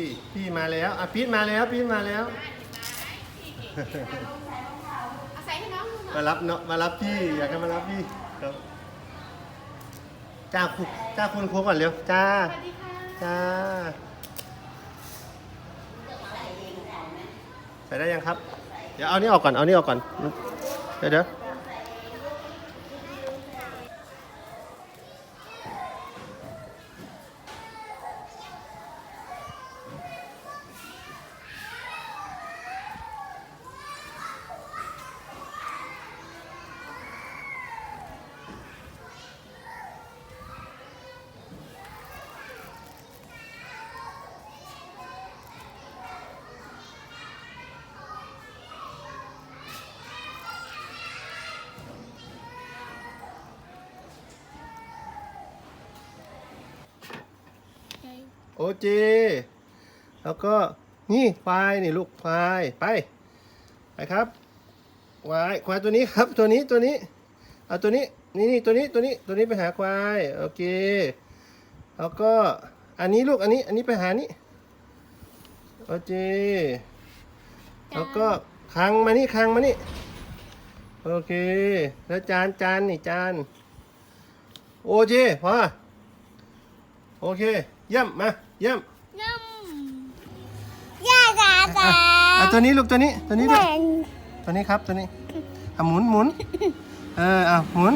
พี่ พี่มาแล้วอะพีทมาแล้วพีทมาแล้วเอาใส่ให้น้องดูหน่อยมารับเนาะมารับพี่อยากให้มารับพี่ครับจ้าคุณจ้าคุณครูก่อนเร็วจ้า สวัสดีค่ะจ้าใส่ได้ยังครับ เดี๋ยวเอานี่ออกก่อนเอานี่ออกก่อนเดี๋ยวเดี๋ยว โอเจ แล้วก็นี่ควายนี่ลูกควายไปไปครับควายควายตัวนี้ครับตัวนี้ตัวนี้เอาตัวนี้นี่นี่ตัวนี้ตัวนี้ตัวนี้ไปหาควายโอเคแล้วก็อันนี้ลูกอันนี้อันนี้ไปหานี่โอเจแล้วก็คังมานี่คังมานี่โอเค แล้วจานจานนี่จานโอเจพอ โอเค เยี่ยม มา เยี่ยมน้ำย่าจ๋าจ๋าอะตัวนี้ลูกตัวนี้ตัวนี้ด้วยตัวนี้ครับตัวนี้อะหมุนหมุนเอออะหมุน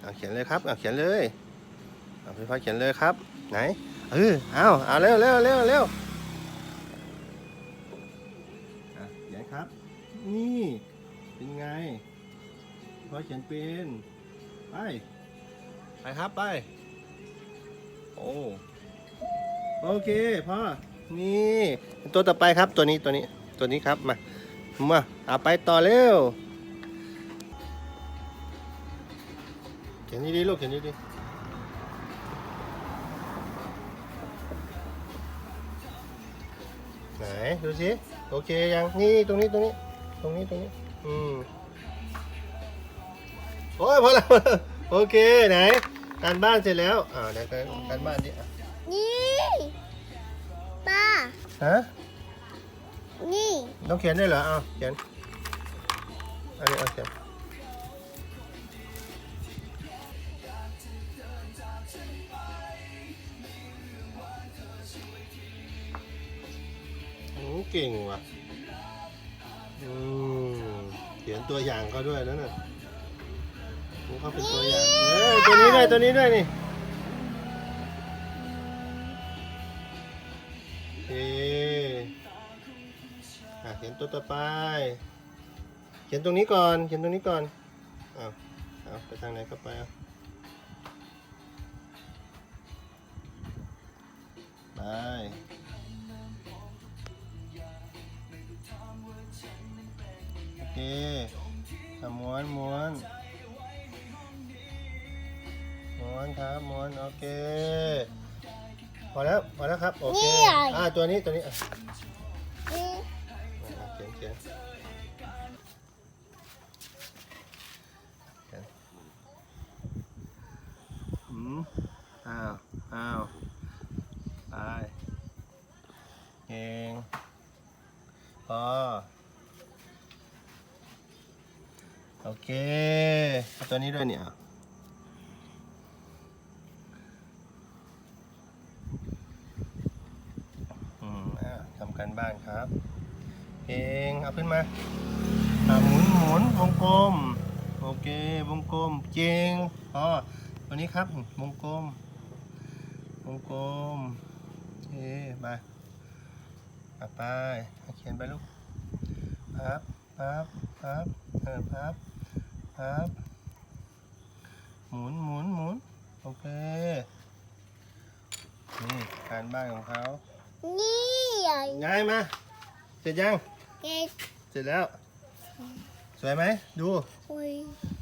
เอาเขียนเลยครับเอาเขียนเลยเอาพี่ฟ้าเขียนเลยครับ ไหนเออเอาเอาเร็วเร็วเร็วเร็วอะเขียนครับ นี่เป็นไงพี่ฟ้าเขียนเป็นไป ไปครับไป โอ้โอเคพ่อนี่ตัวต่อไปครับตัวนี้ตัวนี้ตัวนี้ครับมามาเอาไปต่อเร็วเขียนดีๆลูกเขียนดีๆไหนดูสิโอเคยังนี่ตรงนี้ตรงนี้ ตรงนี้ตรงนี้อืมโอ้ยพอแล้วโอเคไหน การบ้านเสร็จแล้วอ่าเดี๋ยวการการบ้านดิอะนี่ป้าฮะนี่ต้องเขียนด้วยเหรอเอาเขียนอันนี้เอาเขียนโอ้เก่งว่ะอืมเขียนตัวอย่างเขาด้วยนั่นน่ะนี่เขาเป็นตัวอย่างเออตัวนี้ ด้วยตัวนี้ด้วยนี่โอเคอะเขียนตัวต่อไป เขียนตรงนี้ก่อน เขียนตรงนี้ก่อนอ้าวอ้าวไปทางไหนก็ไปเอาไปโอเคอะม้วนม้วน ม้วนครับม้วนโอเค พอแล้วพอแล้วครับโอเคอ่าตัวนี้ตัวนี้อะนี่อะเขียนเขียนเขียนอืมอ้าวอ้าวไปเองพอโอเคเอาตัวนี้ด้วยเนี่ยอืมอ่าทำการ บ้านครับเองเอาขึ้นมาหมุนหมุนวงกลม โอเควงกลมเจงพอวันนี้ครับวงกลมวงกลมโอมาอะไปเขียนไปลูกพับพับพับเออพับพับหมุนหมุนหมุนโอเคนี่การบ้านของเขานี่ ใหญ่ง่ายมา เสร็จยังเด็กเสร็จแล้ว สวยไหม ดู คุย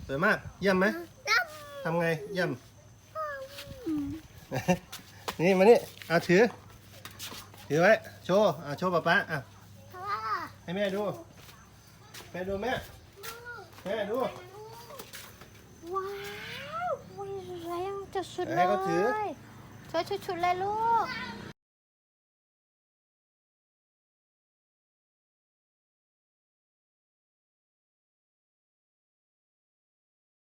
สวยมาก เยี่ยมไหมน้ทำไง เยี่ยมำนี่มานี่เอาถือ ถือไว้ โชว์อะโชว์ป๊าป๊าอะเพราะว่าให้แม่ดู แม่ดูแม่ แม่ดู ว้าวมันแรงจะสุดให้เลยเขาถือช่วยชุดๆเลยลูกเ